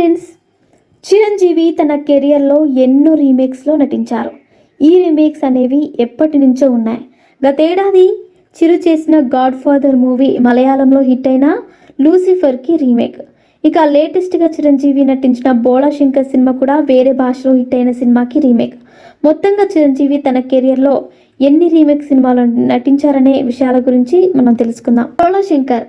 Friends Chiranjeevi తన కెరియర్లో ఎన్నో రీమేక్స్లో నటించారు. ఈ రీమేక్స్ అనేవి ఎప్పటి నుంచో ఉన్నాయి. గతేడాది చిరు చేసిన గాడ్ ఫాదర్ మూవీ మలయాళంలో హిట్ అయిన లూసిఫర్కి రీమేక్. ఇక లేటెస్ట్గా చిరంజీవి నటించిన బోళా శంకర్ సినిమా కూడా వేరే భాషలో హిట్ అయిన సినిమాకి రీమేక్. మొత్తంగా చిరంజీవి తన కెరియర్లో ఎన్ని రీమేక్ సినిమాలు నటించారనే విషయాల గురించి మనం తెలుసుకుందాం. బోళా శంకర్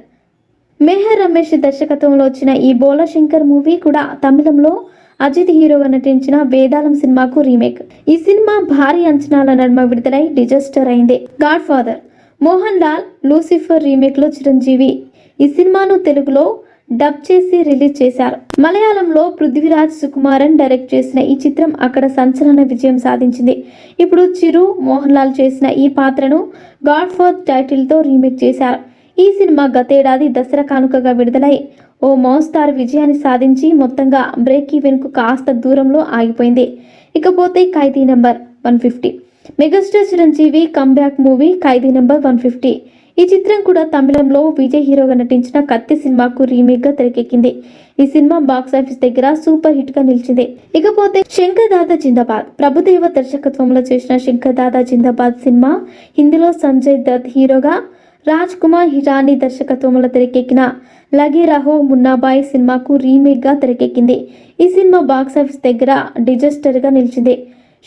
మెహర్ రమేష్ దర్శకత్వంలో వచ్చిన ఈ బోలా శంకర్ మూవీ కూడా తమిళంలో అజిత్ హీరోగా నటించిన వేదాలం సినిమాకు రీమేక్. ఈ సినిమా భారీ అంచనాల నడుమ విడుదలై డిజాస్టర్ అయింది. God father Mohan Lal Lucifer రీమేక్లో చిరంజీవి ఈ సినిమాను తెలుగులో డబ్ చేసి రిలీజ్ చేశారు. మలయాళంలో పృథ్వీరాజ్ సుకుమారన్ డైరెక్ట్ చేసిన ఈ చిత్రం అక్కడ సంచలన విజయం సాధించింది. ఇప్పుడు చిరు మోహన్ లాల్ చేసిన ఈ పాత్రను గాడ్ ఫాదర్ టైటిల్తో రీమేక్ చేశారు. ఈ సినిమా గతేడాది దసరా కానుకగా విడుదలై ఓ మోస్తారు విజయాన్ని సాధించి మొత్తంగా బ్రేక్ ఈవెన్కు కాస్త దూరంలో ఆగిపోయింది. ఇకపోతే Khaidi number one fifty. Megastar Chiranjeevi comeback movie Khaidi number one fifty. ఈ చిత్రం కూడా తమిళంలో విజయ్ హీరోగా నటించిన కత్తి సినిమాకు రీమేక్గా తెరకెక్కింది. ఈ సినిమా బాక్స్ ఆఫీస్ దగ్గర సూపర్ హిట్గా నిలిచింది. ఇకపోతే శంకర్ దాదా జిందాబాద్. ప్రభుదేవ దర్శకత్వంలో చేసిన శంకర్ దాదా జిందాబాద్ సినిమా హిందీలో సంజయ్ దత్ హీరోగా రాజ్ కుమార్ హిరానీ దర్శకత్వంలో తెరకెక్కిన లగే రహో మున్నాబాయ్ సినిమాకు రీమేక్గా తెరకెక్కింది. ఈ సినిమా బాక్స్ ఆఫీస్ దగ్గర డిజాస్టర్గా నిలిచింది.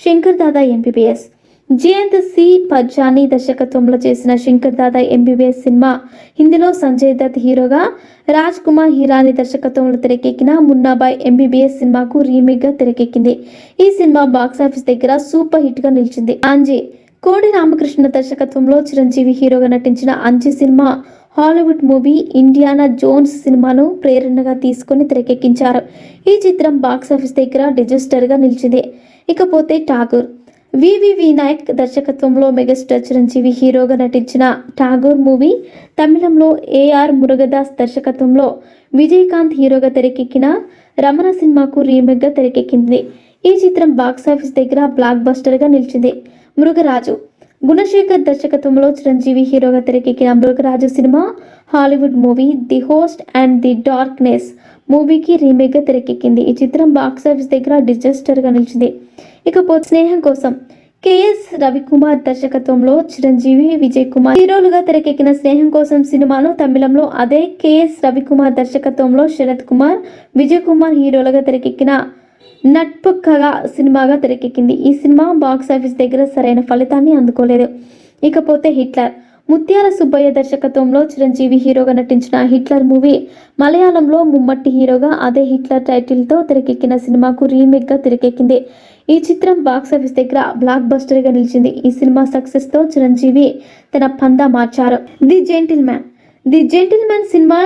శంకర్ దాదా ఎంబీబీఎస్ జయంత్ సి పజ్జాని దర్శకత్వంలో చేసిన శంకర్ దాదా ఎంబీబీఎస్ సినిమా హిందీలో సంజయ్ దత్ హీరోగా రాజ్ కుమార్ హిరాని దర్శకత్వంలో తెరకెక్కిన మున్నాబాయ్ ఎంబీబీఎస్ సినిమాకు రీమేక్గా తెరకెక్కింది. ఈ సినిమా బాక్స్ ఆఫీస్ దగ్గర సూపర్ హిట్గా నిలిచింది. అంజే కోడి రామకృష్ణ దర్శకత్వంలో చిరంజీవి హీరోగా నటించిన అంజి సినిమా హాలీవుడ్ మూవీ ఇండియానా జోన్స్ సినిమాను ప్రేరణగా తీసుకొని తెరకెక్కించారు. ఈ చిత్రం బాక్స్ ఆఫీస్ దగ్గర డిజిస్టర్గా నిలిచింది. ఇకపోతే ఠాగూర్. వివి వినాయక్ దర్శకత్వంలో మెగాస్టార్ చిరంజీవి హీరోగా నటించిన ఠాగూర్ మూవీ తమిళంలో ఏఆర్ మురుగదాస్ దర్శకత్వంలో విజయకాంత్ హీరోగా తెరకెక్కిన రమణ సినిమాకు రీమేక్గా తెరకెక్కింది. ఈ చిత్రం బాక్స్ ఆఫీస్ దగ్గర బ్లాక్ బస్టర్గా నిలిచింది. మృగరాజు. గుణశేఖర్ దర్శకత్వంలో చిరంజీవి హీరోగా తెరకెక్కిన Mrugaraju cinema Hollywood movie the host and the darkness మూవీకి రీమేక్గా తెరకెక్కింది. ఈ చిత్రం బాక్సాఫీస్ దగ్గర డిజాస్టర్గా నిలిచింది. ఇకపోతే స్నేహం కోసం కేఎస్ రవికుమార్ దర్శకత్వంలో చిరంజీవి విజయ్ కుమార్ హీరోలుగా తెరకెక్కిన స్నేహం కోసం సినిమాను తమిళంలో అదే కేఎస్ రవికుమార్ దర్శకత్వంలో శరత్ కుమార్ విజయ్ కుమార్ హీరోలుగా తెరకెక్కిన నట్పుక్కగా సినిమాగా తెరకెక్కింది. ఈ సినిమా బాక్స్ ఆఫీస్ దగ్గర సరైన ఫలితాన్ని అందుకోలేదు. ఇకపోతే హిట్లర్. ముత్యాల సుబ్బయ్య దర్శకత్వంలో చిరంజీవి హీరోగా నటించిన హిట్లర్ మూవీ మలయాళంలో ముమ్మట్టి హీరోగా అదే హిట్లర్ టైటిల్తో తెరకెక్కిన సినిమాకు రీమేక్గా తెరకెక్కింది. ఈ చిత్రం బాక్స్ ఆఫీస్ దగ్గర బ్లాక్ బస్టర్గా నిలిచింది. ఈ సినిమా సక్సెస్తో చిరంజీవి తన పందా మార్చారు. The gentleman the gentleman సినిమా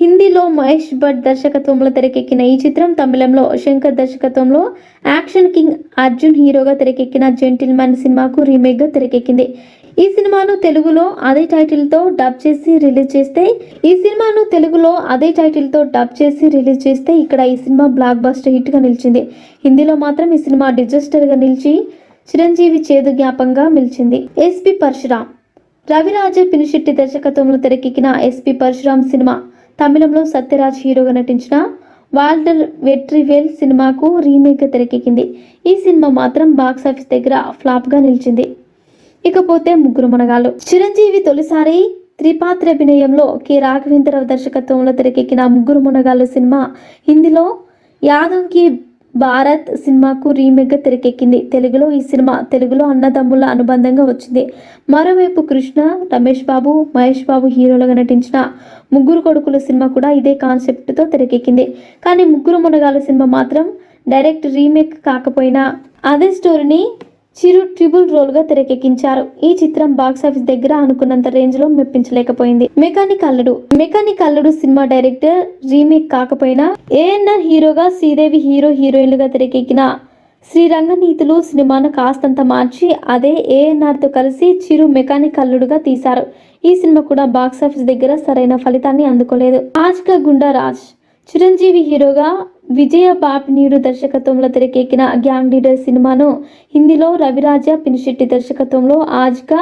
హిందీలో మహేష్ భట్ దర్శకత్వంలో తెరకెక్కిన ఈ చిత్రం తమిళంలో శంకర్ దర్శకత్వంలో యాక్షన్ కింగ్ అర్జున్ హీరోగా తెరకెక్కిన జెంటిల్ మ్యాన్ సినిమాకు రీమేక్గా తెరకెక్కింది. ఈ సినిమాను తెలుగులో అదే టైటిల్తో డబ్ చేసి రిలీజ్ చేస్తే ఈ సినిమాను తెలుగులో అదే టైటిల్తో డబ్ చేసి రిలీజ్ చేస్తే ఇక్కడ ఈ సినిమా బ్లాక్ బస్టర్ హిట్గా నిలిచింది. హిందీలో మాత్రం ఈ సినిమా డిజాస్టర్గా నిలిచి చిరంజీవి చేదు జ్ఞాపంగా నిలిచింది. ఎస్పి పరశురామ్. రవిరాజ పినిశెట్టి దర్శకత్వంలో తెరకెక్కిన ఎస్పి పరశురామ్ సినిమా తమిళంలో సత్యరాజ్ హీరోగా నటించిన వాల్టర్ వెట్రివేల్ సినిమాకు రీమేక్గా తెరకెక్కింది. ఈ సినిమా మాత్రం బాక్స్ ఆఫీస్ దగ్గర ఫ్లాప్గా నిలిచింది. ఇకపోతే ముగ్గురు మునగాళ్ళు చిరంజీవి తొలిసారి త్రిపాత్ర అభినయంలో కె. రాఘవేంద్రరావు దర్శకత్వంలో తెరకెక్కిన ముగ్గురు మునగాళ్ళు సినిమా. హిందీలో యాదవ్కి భారత్ సినిమాకు రీమేక్గా తెరకెక్కింది. తెలుగులో ఈ సినిమా తెలుగులో అన్నదమ్ముల అనుబంధంగా వచ్చింది. మరోవైపు కృష్ణ రమేష్ బాబు మహేష్ బాబు హీరోలుగా నటించిన ముగ్గురు కొడుకుల సినిమా కూడా ఇదే కాన్సెప్ట్తో తెరకెక్కింది. కానీ ముగ్గురు మునగాల సినిమా మాత్రం డైరెక్ట్ రీమేక్ కాకపోయినా అదే స్టోరీని చిరు ట్రిబుల్ రోల్గా తెరకెక్కించారు. ఈ చిత్రం బాక్స్ ఆఫీస్ దగ్గర అనుకున్నంత రేంజ్లో మెప్పించలేకపోయింది. మెకానిక్ అల్లుడు. మెకానిక్ అల్లుడు సినిమా డైరెక్టర్ రీమేక్ కాకపోయినా ఏఎన్ఆర్ హీరోగా శ్రీదేవి హీరో హీరోయిన్లుగా తెరకెక్కిన శ్రీరంగనీతులు సినిమాను కాస్తంత మార్చి అదే ఏఎన్ఆర్తో కలిసి చిరు మెకానిక్ అల్లుడుగా తీశారు. ఈ సినిమా కూడా బాక్స్ ఆఫీస్ దగ్గర సరైన ఫలితాన్ని అందుకోలేదు. ఆజ్గా గుండా రాజ్. చిరంజీవి హీరోగా విజయ బాపినీడు దర్శకత్వంలో తెరకెక్కిన గ్యాంగ్ లీడర్ సినిమాను హిందీలో రవిరాజ పినిశెట్టి దర్శకత్వంలో ఆజ్గా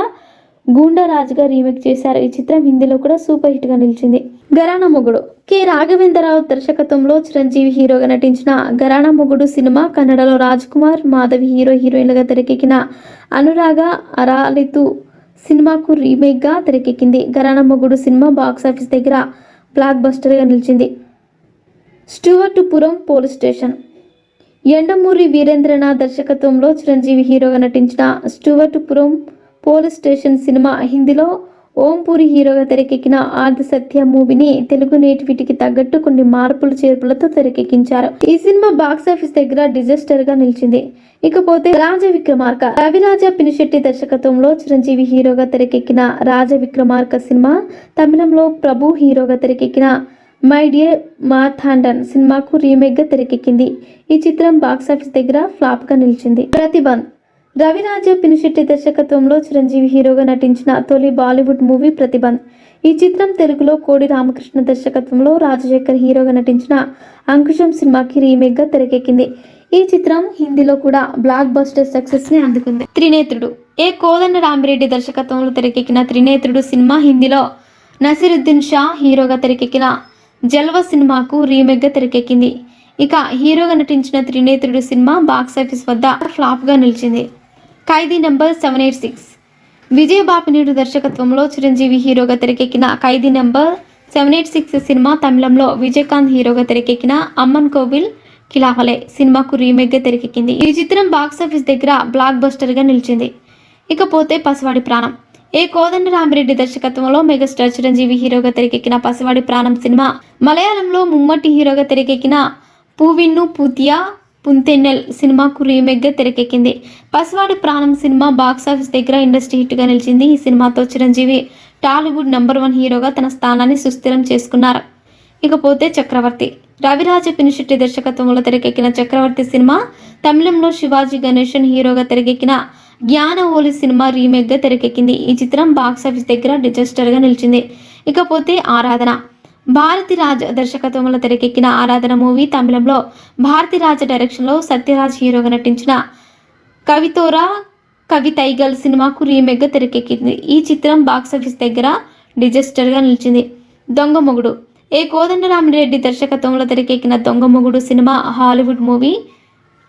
గూండారాజుగా రీమేక్ చేశారు. ఈ చిత్రం హిందీలో కూడా సూపర్ హిట్గా నిలిచింది. గరాణ మొగుడు కె. రాఘవేంద్రరావు దర్శకత్వంలో చిరంజీవి హీరోగా నటించిన గరాణ మొగుడు సినిమా కన్నడలో రాజ్ కుమార్ మాధవి హీరో హీరోయిన్లుగా తెరకెక్కిన అనురాగ అరాలితు సినిమాకు రీమేక్గా తెరకెక్కింది. గరాణ మొగుడు సినిమా బాక్సాఫీస్ దగ్గర బ్లాక్ బస్టర్గా నిలిచింది. Stuartpuram police station. Yandamuri Veerendranath దర్శకత్వంలో చిరంజీవి హీరోగా నటించిన స్టూవర్టుపురం పోలీస్ స్టేషన్ సినిమా హిందీలో ఓంపూరి హీరోగా తెరకెక్కిన ఆది సత్య మూవీని తెలుగు నేటివిటికి తగ్గట్టు కొన్ని మార్పులు చేర్పులతో తెరకెక్కించారు. ఈ సినిమా బాక్సాఫీస్ దగ్గర డిజాస్టర్గా నిలిచింది. ఇకపోతే రాజ విక్రమార్క రవిరాజ పినిశెట్టి దర్శకత్వంలో చిరంజీవి హీరోగా తెరకెక్కిన రాజ విక్రమార్క సినిమా తమిళంలో ప్రభు హీరోగా తెరకెక్కిన మై డియర్ మాథాండన్ సినిమాకు రీమేక్గా తెరకెక్కింది. ఈ చిత్రం బాక్సాఫీస్ దగ్గర ఫ్లాప్గా నిలిచింది. ప్రతిబంధ్ రవిరాజ పినిశెట్టి దర్శకత్వంలో చిరంజీవి హీరోగా నటించిన తొలి బాలీవుడ్ మూవీ ప్రతిబంధ్ ఈ చిత్రం తెలుగులో కోడి రామకృష్ణ దర్శకత్వంలో రాజశేఖర్ హీరోగా నటించిన అంకుశం సినిమాకి రీమేక్గా తెరకెక్కింది. ఈ చిత్రం హిందీలో కూడా బ్లాక్ బస్టర్ సక్సెస్ని అందుకుంది. త్రినేత్రుడు ఏ కోదండ రామిరెడ్డి దర్శకత్వంలో తెరకెక్కిన త్రినేత్రుడు సినిమా హిందీలో నసీరుద్దీన్ షా హీరోగా తెరకెక్కిన జల్వ సినిమాకు రీమేక్గా తెరకెక్కింది. ఇక హీరోగా నటించిన త్రినేత్రుడు సినిమా బాక్సాఫీస్ వద్ద ఫ్లాప్గా నిలిచింది. Khaidi number seven eight six. Vijay Bapineedu దర్శకత్వంలో చిరంజీవి హీరోగా తెరకెక్కిన Khaidi number seven eight six cinema తమిళంలో విజయకాంత్ హీరోగా తెరకెక్కిన అమ్మన్ కోవిల్ కిలాహలే సినిమాకు రీమేక్గా తెరకెక్కింది. ఈ చిత్రం బాక్సాఫీస్ దగ్గర బ్లాక్ బస్టర్గా నిలిచింది. ఇకపోతే పసివాడి ప్రాణం. ఏ కోదండ రామిరెడ్డి దర్శకత్వంలో మెగాస్టార్ చిరంజీవి హీరోగా తెరకెక్కిన పసివాడి ప్రాణం సినిమా. మలయాళంలో ముమ్మటి హీరోగా తెరకెక్కిన పూవిన్ను పూతియా పుంతెన్నెల్ సినిమాకు రీమేక్గా తెరకెక్కింది. Pasivadi Pranam cinema box office దగ్గర ఇండస్ట్రీ హిట్గా నిలిచింది. ఈ సినిమాతో చిరంజీవి టాలీవుడ్ నంబర్ వన్ హీరోగా తన స్థానాన్ని సుస్థిరం చేసుకున్నారు. ఇకపోతే చక్రవర్తి. రవిరాజ పినిశెట్టి దర్శకత్వంలో తెరకెక్కిన చక్రవర్తి సినిమా తమిళంలో శివాజీ గణేశన్ హీరోగా తెరకెక్కిన జ్ఞాన ఓలి సినిమా రీమేక్గా తెరకెక్కింది. ఈ చిత్రం బాక్సాఫీస్ దగ్గర డిజాస్టర్గా నిలిచింది. ఇకపోతే ఆరాధన. భారతి రాజ్ దర్శకత్వంలో తెరకెక్కిన ఆరాధన మూవీ తమిళంలో భారతి రాజ్ డైరెక్షన్లో సత్యరాజ్ హీరోగా నటించిన కవితోరా కవి తైగల్ సినిమాకు రీమేక్గా తెరకెక్కింది. ఈ చిత్రం బాక్సాఫీస్ దగ్గర డిజాస్టర్గా నిలిచింది. దొంగ మొగుడు. ఏ కోదండరామిరెడ్డి దర్శకత్వంలో తెరకెక్కిన దొంగ మొగుడు సినిమా హాలీవుడ్ మూవీ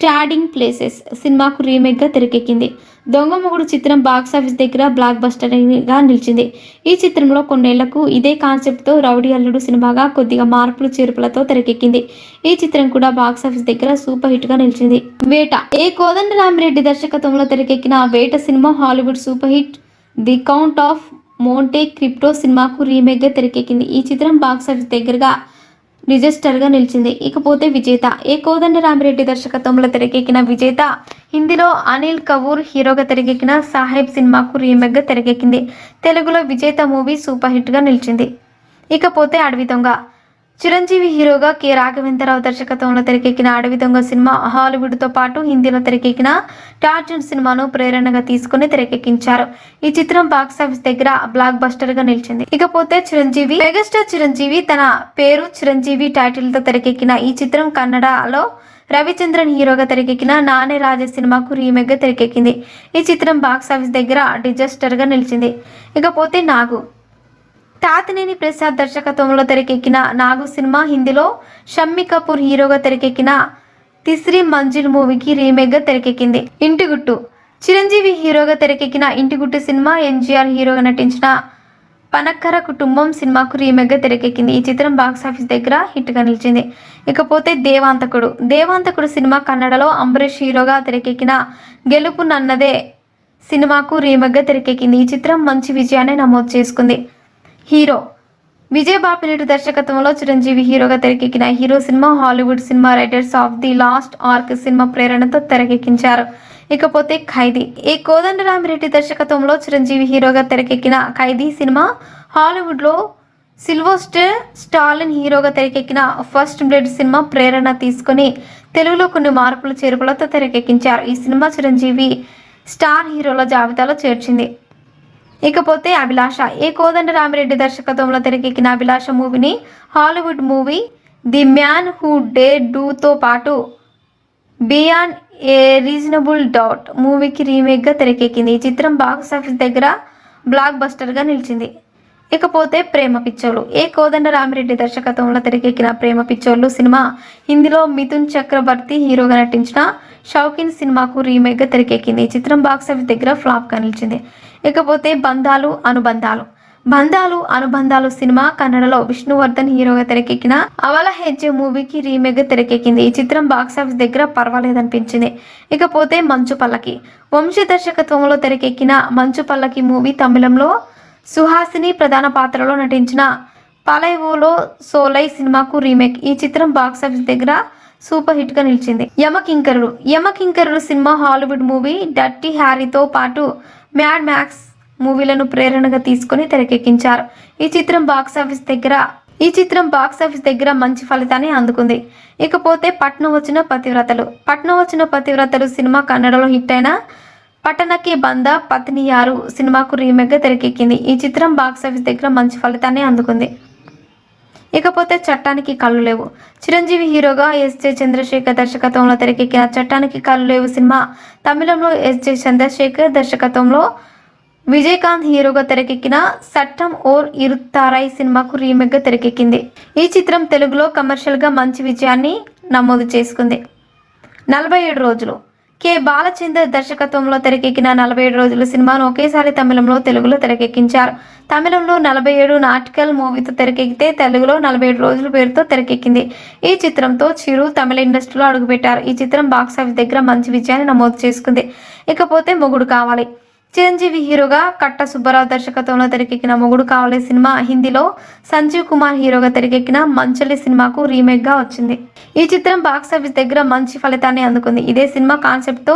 ట్రాడింగ్ ప్లేసెస్ సినిమాకు రీమేక్గా తెరకెక్కింది. దొంగ మొగుడు చిత్రం బాక్సాఫీస్ దగ్గర బ్లాక్ బస్టర్గా నిలిచింది. ఈ చిత్రంలో కొన్నేళ్ళకు ఇదే కాన్సెప్ట్తో రౌడీ అల్లుడు సినిమాగా కొద్దిగా మార్పులు చేర్పులతో తెరకెక్కింది. ఈ చిత్రం కూడా బాక్సాఫీస్ దగ్గర సూపర్ హిట్గా నిలిచింది. వేట ఏ కోదండ రామిరెడ్డి దర్శకత్వంలో తెరకెక్కిన Veta cinema Hollywood super hit the count of Monte Cristo సినిమాకు రీమేక్గా తెరకెక్కింది. ఈ చిత్రం బాక్సాఫీస్ దగ్గరగా రిజిస్టర్గా నిలిచింది. ఇకపోతే విజేత ఏ కోదండ రామిరెడ్డి దర్శకత్వంలో తెరకెక్కిన విజేత హిందీలో అనిల్ కపూర్ హీరోగా తెరకెక్కిన సాహెబ్ సినిమాకు రీమేక్గా తెరకెక్కింది. తెలుగులో విజేత మూవీ సూపర్ హిట్గా నిలిచింది. ఇకపోతే అడవి దొంగ చిరంజీవి హీరోగా కె. రాఘవేంద్రరావు దర్శకత్వంలో తెరకెక్కిన అడవి దొంగ సినిమా హాలీవుడ్తో పాటు హిందీలో తెరకెక్కిన టార్జన్ సినిమాను ప్రేరణగా తీసుకుని తెరకెక్కించారు. ఈ చిత్రం బాక్సాఫీస్ దగ్గర బ్లాక్ బస్టర్గా నిలిచింది. ఇకపోతే చిరంజీవి మెగాస్టార్ చిరంజీవి తన పేరు చిరంజీవి టైటిల్తో తెరకెక్కిన ఈ చిత్రం కన్నడలో రవిచంద్రన్ హీరోగా తెరకెక్కిన నానే రాజే సినిమాకు రీమేక్గా తెరకెక్కింది. ఈ చిత్రం బాక్సాఫీస్ దగ్గర డిజాస్టర్గా నిలిచింది. ఇకపోతే నాగు తాతినేని ప్రసాద్ దర్శకత్వంలో తెరకెక్కిన నాగు సినిమా హిందీలో షమ్మి కపూర్ హీరోగా తెరకెక్కిన తిస్రి మంజిల్ మూవీకి రీమేక్గా తెరకెక్కింది. ఇంటిగుట్టు. చిరంజీవి హీరోగా తెరకెక్కిన ఇంటిగుట్టు సినిమా ఎన్టీఆర్ హీరోగా నటించిన పనక్కర కుటుంబం సినిమాకు రీమేక్గా తెరకెక్కింది. ఈ చిత్రం బాక్సాఫీస్ దగ్గర హిట్గా నిలిచింది. ఇకపోతే దేవాంతకుడు. దేవాంతకుడు సినిమా కన్నడలో అంబరీష్ హీరోగా తెరకెక్కిన గెలుపు నన్నదే సినిమాకు రీమేక్గా తెరకెక్కింది. ఈ చిత్రం మంచి విజయాన్ని నమోదు చేసుకుంది. హీరో. విజయ్ బాపినేటి దర్శకత్వంలో చిరంజీవి హీరోగా తెరకెక్కిన హీరో సినిమా Hollywood cinema raiders of the lost ark cinema ప్రేరణతో తెరకెక్కించారు. ఇకపోతే ఖైదీ. ఈ కోదండరామిరెడ్డి దర్శకత్వంలో చిరంజీవి హీరోగా తెరకెక్కిన ఖైదీ సినిమా హాలీవుడ్లో సిల్వోస్టర్ స్టాలిన్ హీరోగా తెరకెక్కిన ఫస్ట్ బ్లడ్ సినిమా ప్రేరణ తీసుకొని తెలుగులో కొన్ని మార్పులు చేర్పులతో తెరకెక్కించారు. ఈ సినిమా చిరంజీవి స్టార్ హీరోల జాబితాలో చేర్చింది. ఇకపోతే అభిలాష ఏ కోదండ రామిరెడ్డి దర్శకత్వంలో తెరకెక్కిన అభిలాష మూవీని Hollywood movie the man who day డూతో పాటు బియాన్ ఏ రీజనబుల్ డౌట్ మూవీకి రీమేక్గా తెరకెక్కింది. ఈ చిత్రం బాక్స్ ఆఫీస్ దగ్గర బ్లాక్ బస్టర్గా నిలిచింది. ఇకపోతే ప్రేమ పిచ్చోలు ఏ కోదండ రామిరెడ్డి దర్శకత్వంలో తెరకెక్కిన ప్రేమ పిచ్చోళ్ళు సినిమా. హిందీలో మిథున్ చక్రవర్తి హీరోగా నటించిన షౌకిన్ సినిమాకు రీమేక్గా తెరకెక్కింది. ఈ చిత్రం బాక్సాఫీస్ దగ్గర ఫ్లాప్గా నిలిచింది. ఇకపోతే బంధాలు అనుబంధాలు. బంధాలు అనుబంధాలు సినిమా కన్నడలో విష్ణువర్ధన్ హీరోగా తెరకెక్కిన అవల హెజ్జే మూవీకి రీమేక్ తెరకెక్కింది. ఈ చిత్రం బాక్సాఫీస్ దగ్గర పర్వాలేదనిపించింది. ఇకపోతే మంచు పల్లకి. వంశీ దర్శకత్వంలో తెరకెక్కిన మంచు పల్లకి మూవీ తమిళంలో సుహాసిని ప్రధాన పాత్రలో నటించిన పలైవోలో సోలై సినిమాకు రీమేక్. ఈ చిత్రం బాక్సాఫీస్ దగ్గర సూపర్ హిట్గా నిలిచింది యమకింకరుడు యమకింకరుడు సినిమా హాలీవుడ్ మూవీ డర్టీ హ్యారీతో పాటు మ్యాడ్ మ్యాక్స్ మూవీలను ప్రేరణగా తీసుకొని తెరకెక్కించారు. ఈ చిత్రం బాక్సాఫీస్ దగ్గర ఈ చిత్రం బాక్సాఫీస్ దగ్గర మంచి ఫలితాన్ని అందుకుంది. ఇకపోతే పట్నం వచ్చిన పతివ్రతలు. పట్నం వచ్చిన పతివ్రతలు సినిమా కన్నడలో హిట్ అయిన పట్టణకి బంద పత్నియారు సినిమాకు రీమేక్గా తెరకెక్కింది. ఈ చిత్రం బాక్స్ ఆఫీస్ దగ్గర మంచి ఫలితాన్ని అందుకుంది. ఇకపోతే చట్టానికి కళ్ళు లేవు. చిరంజీవి హీరోగా ఎస్జే చంద్రశేఖర్ దర్శకత్వంలో తెరకెక్కిన చట్టానికి కళ్ళు లేవు సినిమా. తమిళంలో ఎస్జే చంద్రశేఖర్ దర్శకత్వంలో విజయకాంత్ హీరోగా తెరకెక్కిన సట్టం ఓర్ ఇరుత్తారాయ్ సినిమాకు రీమేక్గా తెరకెక్కింది. ఈ చిత్రం తెలుగులో కమర్షియల్గా మంచి విజయాన్ని నమోదు చేసుకుంది. నలభై ఏడు రోజులు. కె బాలచందర్ దర్శకత్వంలో తెరకెక్కిన నలభై ఏడు రోజుల సినిమాను ఒకేసారి తమిళంలో తెలుగులో తెరకెక్కించారు. తమిళంలో నలభై ఏడు నాటికల్ మూవీతో తెరకెక్కితే తెలుగులో నలభై ఏడు రోజుల పేరుతో తెరకెక్కింది. ఈ చిత్రంతో చిరు తమిళ ఇండస్ట్రీలో అడుగుపెట్టారు. ఈ చిత్రం బాక్సాఫీస్ దగ్గర మంచి విజయాన్ని నమోదు చేసుకుంది. ఇకపోతే మొగుడు కావాలి. చిరంజీవి హీరోగా కట్ట సుబ్బారావు దర్శకత్వంలో తెరకెక్కిన మొగుడు కావలే సినిమా హిందీలో సంజీవ్ కుమార్ హీరోగా తెరకెక్కిన మంచలి సినిమాకు రీమేక్గా వచ్చింది. ఈ చిత్రం బాక్సాఫీస్ దగ్గర మంచి ఫలితాన్ని అందుకుంది. ఇదే సినిమా కాన్సెప్ట్తో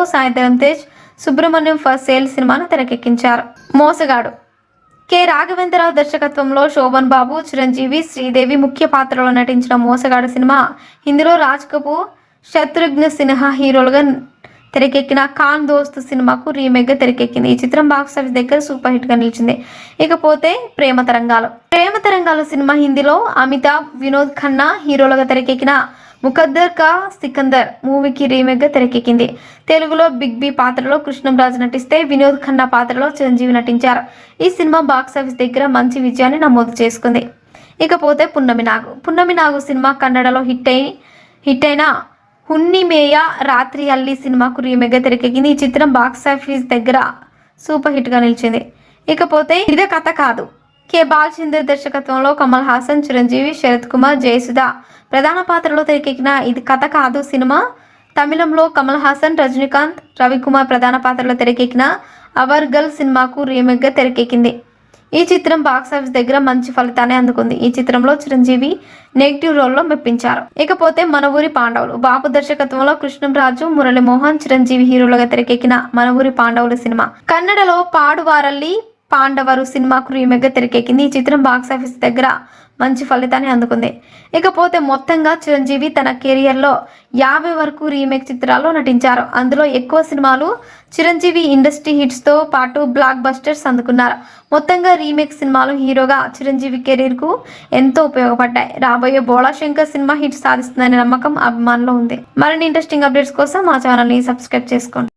తేజ్ సుబ్రహ్మణ్యం ఫర్ సేల్ సినిమాను తెరకెక్కించారు. మోసగాడు. కె. రాఘవేంద్రరావు దర్శకత్వంలో శోభన్ బాబు చిరంజీవి శ్రీదేవి ముఖ్య పాత్రలో నటించిన మోసగాడు సినిమా హిందీలో రాజ్ కపూర్ శత్రుఘ్న సిన్హా హీరోలుగా తెరకెక్కిన ఖాన్ దోస్త్ సినిమాకు రీమేక్గా తెరకెక్కింది. ఈ చిత్రం బాక్స్ ఆఫీస్ దగ్గర సూపర్ హిట్గా నిలిచింది. ఇకపోతే ప్రేమ తరంగాలు. ప్రేమ తరంగాలు సినిమా హిందీలో అమితాబ్ వినోద్ ఖన్నా హీరోలుగా తెరకెక్కిన ముఖద్దర్ కా సికందర్ మూవీకి రీమేక్గా తెరకెక్కింది. తెలుగులో బిగ్ బి పాత్రలో కృష్ణంరాజు నటిస్తే వినోద్ ఖన్నా పాత్రలో చిరంజీవి నటించారు. ఈ సినిమా బాక్స్ ఆఫీస్ దగ్గర మంచి విజయాన్ని నమోదు చేసుకుంది. ఇకపోతే పున్నమి నాగు. పున్నమి నాగు సినిమా కన్నడలో హిట్ అయి హిట్ అయిన హున్నిమేయ రాత్రి అల్లి సినిమాకు రీమేక్గా తెరకెక్కింది. ఈ చిత్రం బాక్స్ ఆఫీస్ దగ్గర సూపర్ హిట్గా నిలిచింది. ఇకపోతే ఇదే కథ కాదు. కె. బాలచందర్ దర్శకత్వంలో కమల్ హాసన్ చిరంజీవి శరత్ కుమార్ జయసుధ ప్రధాన పాత్రలో తెరకెక్కిన ఇది కథ కాదు సినిమా. తమిళంలో కమల్ హాసన్ రజనీకాంత్ రవికుమార్ ప్రధాన పాత్రలో తెరకెక్కిన అవర్ గర్ల్ సినిమాకు రీమేక్గా తెరకెక్కింది. ఈ చిత్రం బాక్స్ ఆఫీస్ దగ్గర మంచి ఫలితాన్ని అందుకుంది. ఈ చిత్రంలో చిరంజీవి నెగిటివ్ రోల్లో మెప్పించారు. ఇకపోతే మన ఊరి పాండవులు. బాబు దర్శకత్వంలో కృష్ణంరాజు మురళీమోహన్ చిరంజీవి హీరోలుగా తెరకెక్కిన మన ఊరి పాండవులు సినిమా. కన్నడలో పాడువారల్లి పాండవరు సినిమాకు రీమేక్గా తెరకెక్కింది. ఈ చిత్రం బాక్సాఫీస్ దగ్గర మంచి ఫలితాన్ని అందుకుంది. ఇకపోతే మొత్తంగా చిరంజీవి తన కెరియర్లో యాభై వరకు రీమేక్ చిత్రాల్లో నటించారు. అందులో ఎక్కువ సినిమాలు చిరంజీవి ఇండస్ట్రీ హిట్స్తో పాటు బ్లాక్ బస్టర్స్ అందుకున్నారు. మొత్తంగా రీమేక్ సినిమాలు హీరోగా చిరంజీవి కెరీర్కు ఎంతో ఉపయోగపడ్డాయి. రాబోయే బోళాశంకర్ సినిమా హిట్ సాధిస్తుందనే నమ్మకం అభిమానులు ఉంది. మరిన్ని ఇంట్రెస్టింగ్ అప్డేట్స్ కోసం మా ఛానల్ని సబ్స్క్రైబ్ చేసుకోండి.